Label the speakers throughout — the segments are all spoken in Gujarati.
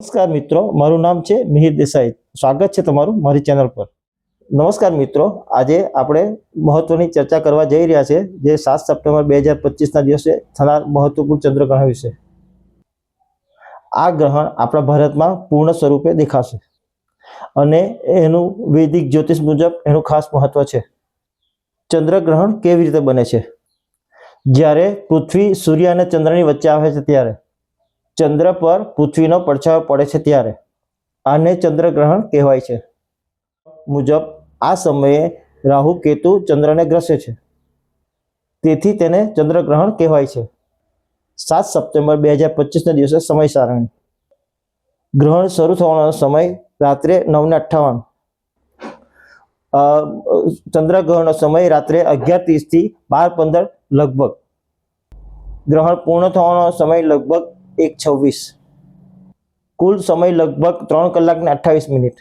Speaker 1: નમસ્કાર મિત્રો, મારું નામ છે મિહિર દેસાઈ. સ્વાગત છે તમારું મારી ચેનલ પર. નમસ્કાર મિત્રો, આજે આપણે મહત્વની ચર્ચા કરવા જઈ રહ્યા છે, જે સાત સપ્ટેમ્બર બે હજાર પચીસના દિવસે થનાર મહત્વપૂર્ણ ચંદ્રગ્રહણ વિશે. આ ગ્રહણ આપણા ભારતમાં પૂર્ણ સ્વરૂપે દેખાશે અને એનું વૈદિક જ્યોતિષ મુજબ એનું ખાસ મહત્વ છે. ચંદ્રગ્રહણ કેવી રીતે બને છે? જ્યારે પૃથ્વી સૂર્ય અને ચંદ્રની વચ્ચે આવે છે ત્યારે ચંદ્ર પર પૃથ્વીનો પડછાયો પડે છે ત્યારે. આને ચંદ્રગ્રહણ કહેવાય છે. મુજબ, આ સમયે રાહુ કેતુ ચંદ્રને ગ્રસે છે. તેથી તેને ચંદ્રગ્રહણ કહેવાય છે. સાત સપ્ટેમ્બર બે હજાર પચીસના દિવસે સમય સારણી. ગ્રહણ શરૂ થવાનો સમય રાત્રે નવને અઠ્ઠાવન. ચંદ્રગ્રહણનો સમય રાત્રે અગિયાર ત્રીસથી બાર પંદર લગભગ. ગ્રહણ પૂર્ણ થવાનો સમય લગભગ એક છવ્વીસ. કુલ સમય લગભગ ત્રણ કલાક ને અઠ્ઠાવીસ મિનિટ.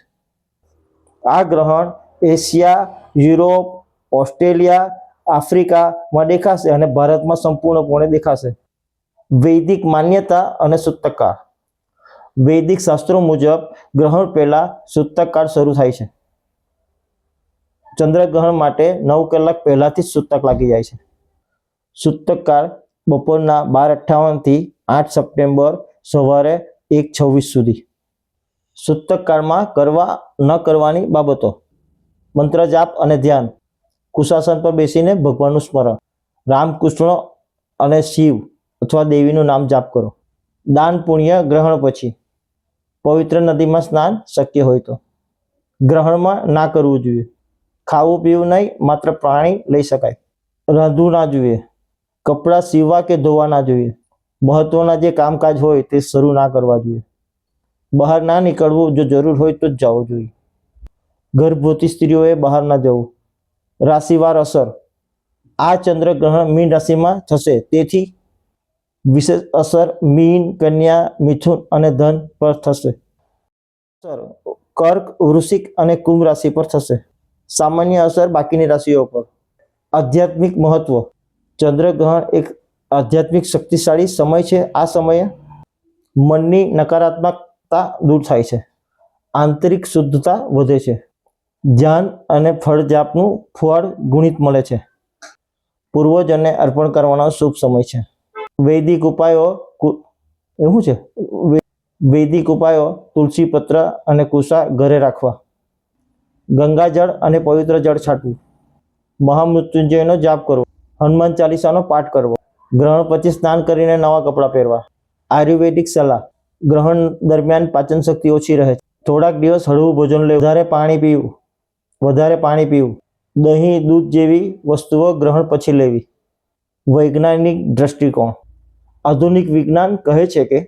Speaker 1: આ ગ્રહણ એશિયા, યુરોપ, ઓસ્ટ્રેલિયા આફ્રિકામાં દેખાશે અને ભારતમાં સંપૂર્ણપણે દેખાશે. વૈદિક માન્યતા અને સૂતકકાળ વૈદિક શાસ્ત્રો મુજબ ગ્રહણ પહેલા સૂતકકાળ શરૂ થાય છે. ચંદ્રગ્રહણ માટે નવ કલાક પહેલાથી જ સૂતક લાગી જાય છે. સૂતકકાળ બપોરના બાર અઠ્ઠાવનથી આઠ સપ્ટેમ્બર સવારે એક છવ્વીસ સુધી. સૂતકકાળમાં કરવા ન કરવાની બાબતો. મંત્ર જાપ અને ધ્યાન. કુશાસન પર બેસીને ભગવાનનું સ્મરણ. રામકૃષ્ણ અને શિવ અથવા દેવીનું નામ જાપ કરો. દાન, પુણ્ય, ગ્રહણ પછી. પવિત્ર નદીમાં સ્નાન શક્ય હોય તો. ગ્રહણમાં ના કરવું જોઈએ. ખાવું, પીવું નહીં, માત્ર પાણી લઈ શકાય. રાંધવું ના જોઈએ. કપડાં સીવવા કે ધોવા ના જોઈએ. મહત્વના જે કામકાજ હોય તે શરૂ ના કરવા જોઈએ. બહાર ના નીકળવું જો જરૂર હોય તો જ જવું જોઈએ. ગર્ભવતી સ્ત્રીઓએ બહાર ના જવું. રાશિવાર અસર. આ ચંદ્રગ્રહણ મીન રાશિમાં થશે. તેથી વિશેષ અસર મીન, કન્યા, મિથુન અને ધન પર થશે. અસર. કર્ક, વૃશ્ચિક અને કુંભ રાશિ પર થશે. સામાન્ય અસર બાકીની રાશિઓ પર. આધ્યાત્મિક મહત્વ. ચંદ્રગ્રહણ એક આધ્યાત્મિક શક્તિશાળી સમય છે. આ સમયે મનની નકારાત્મકતા દૂર થાય છે. આંતરિક શુદ્ધતા વધે છે. ધ્યાન અને ફળ જાપનું ફળ ગુણિત મળે છે. પૂર્વજને અર્પણ કરવાનો શુભ સમય છે. વૈદિક ઉપાયો એવું છે? વૈદિક ઉપાયો તુલસી પત્ર અને કુસા ઘરે રાખવા. ગંગાજળ અને પવિત્ર જળ છાંટવું. મહામૃત્યુંજયનો જાપ કરવો. હનુમાન ચાલીસાનો પાઠ કરવો. ગ્રહણ પછી સ્નાન કરીને નવા કપડાં પહેરવા. આયુર્વેદિક સલાહ. ગ્રહણ દરમિયાન પાચન શક્તિ ઓછી રહે છે. થોડાક દિવસ હળવું ભોજન લેવું. વધારે પાણી પીવું. વધારે પાણી પીવું. દહીં, દૂધ જેવી વસ્તુઓ ગ્રહણ પછી લેવી. વૈજ્ઞાનિક દ્રષ્ટિકોણ. આધુનિક વિજ્ઞાન કહે છે કે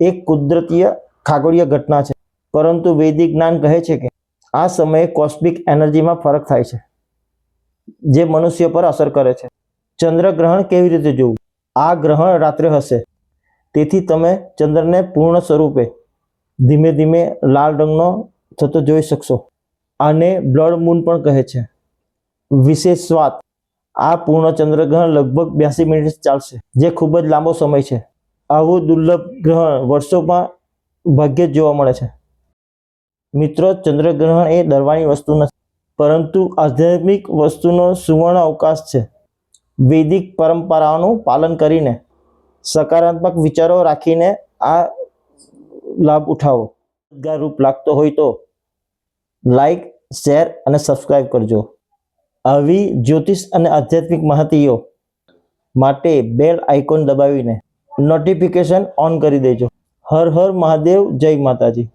Speaker 1: એક કુદરતીય ખાગોળીય ઘટના છે. પરંતુ વૈદિક જ્ઞાન કહે છે કે આ સમયે કોસ્મિક એનર્જીમાં ફરક થાય છે, જે મનુષ્ય પર અસર કરે છે. ચંદ્રગ્રહણ કેવી રીતે જોવું? આ ગ્રહણ રાત્રે હશે. તેથી તમે ચંદ્રને પૂર્ણ સ્વરૂપે ધીમે ધીમે લાલ રંગનો થતો જોઈ શકશો. આને બ્લડ મૂન પણ કહે છે. વિશેષ વાત, આ પૂર્ણ ચંદ્રગ્રહણ લગભગ બ્યાસી મિનિટ ચાલશે, જે ખૂબ જ લાંબો સમય છે. આવું દુર્લભ ગ્રહણ વર્ષોમાં ભાગ્યે જ જોવા મળે છે. મિત્રો, ચંદ્રગ્રહણ એ ડરવાની વસ્તુ નથી, પરંતુ આધ્યાત્મિક વસ્તુનો સુવર્ણ અવકાશ છે. વૈદિક પરંપરાઓનું પાલન કરીને સકારાત્મક વિચારો રાખીને આ લાભ ઉઠાવો. રોજગાર રૂપ લાગતો હોય તો લાઈક શેર અને સબસ્ક્રાઈબ કરજો. આવી જ્યોતિષ અને આધ્યાત્મિક માહિતીઓ માટે બેલ આઇકોન દબાવીને નોટિફિકેશન ઓન કરી દેજો. હર હર મહાદેવ, જય માતાજી.